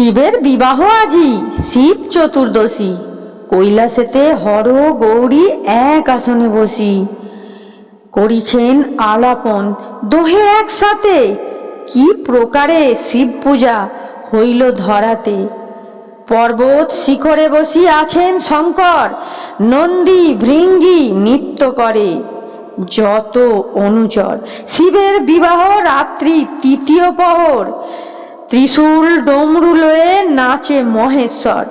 শিবের বিবাহ আজি, শিব চতুর্দশী। কৈলাসেতে হর গৌরী এক আসনে বসি। করিছেন আলাপন, দোহে একসাথে। কি প্রকারে শিব পূজা হইল ধরাতে। পর্বত শিখরে বসি আছেন শঙ্কর, নন্দী ভৃঙ্গি নৃত্য করে। যত অনুচর, শিবের বিবাহ রাত্রি তৃতীয় প্রহর ত্রিশূল ডমরু লয়ে নাচে মহেশ্বর।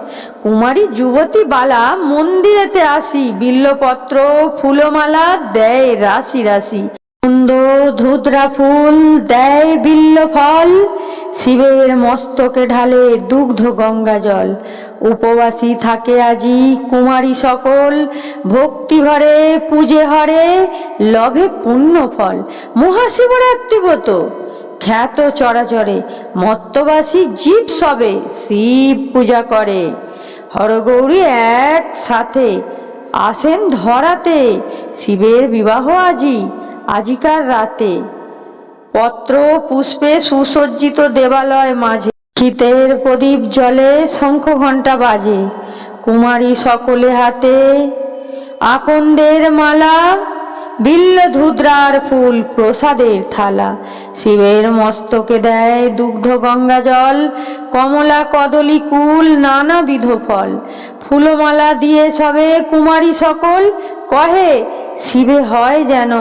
কুমারী যুবতী বালা মন্দিরেতে আসি, বিল্লপত্র, ফুলমালা দেয় রাশি রাশি। কুন্দ, ধুদ্রা ফুল দেয় বিল্ল ফল শিবের মস্তকে ঢালে দুগ্ধ গঙ্গা জল। উপবাসী থাকে আজি কুমারী সকল, ভক্তি ভরে পূজে হরে, লভে পুণ্য ফল। মহাশিবরাত্রি ব্রত। খ্যাত চরাচরে মত্তবাসী জীব সবে শিব পূজা করে। হরগৌরী এক সাথে আসেন ধরাতে, শিবের বিবাহ আজি, আজিকার রাতে। পত্র পুষ্পে সুসজ্জিত দেবালয় মাঝে। শীতের প্রদীপ জলে শঙ্খ ঘণ্টা বাজে। কুমারী সকলে হাতে আকন্দের মালা, বিল্ল ধুদ্রার ফুল প্রসাদের থালা। শিবের মস্তকে দেয় দুগ্ধ গঙ্গা জল, কমলা কদলী কুল, নানাবিধ ফল। ফুলমালা দিয়ে সবে কুমারী সকল, কহে, শিবে হয় যেন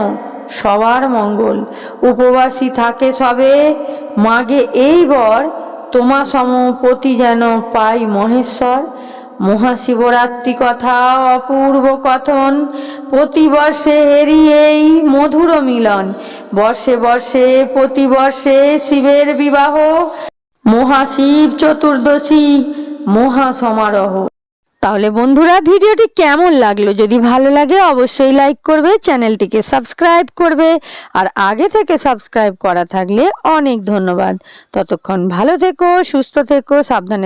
সবার মঙ্গল। উপবাসী থাকে সবে, মাগে এই বর তোমা সমপতি যেন পাই মহেশ্বর। মহাশিবরাত্রি কথা, অপূর্ব কথন, প্রতি বর্ষে হেরি মধুর মিলন। বর্ষে বর্ষে, প্রতি বর্ষে শিবের বিবাহ, মহাশিব চতুর্দশী মহা সমারোহ তাহলে বন্ধুরা, ভিডিওটি কেমন লাগল? যদি ভালো লাগে, অবশ্যই লাইক করবে, চ্যানেলটিকে সাবস্ক্রাইব করবে, আর আগে থেকে সাবস্ক্রাইব করা থাকলে অনেক ধন্যবাদ। ততক্ষণ ভালো থেকো, সুস্থ থেকো, সাবধানে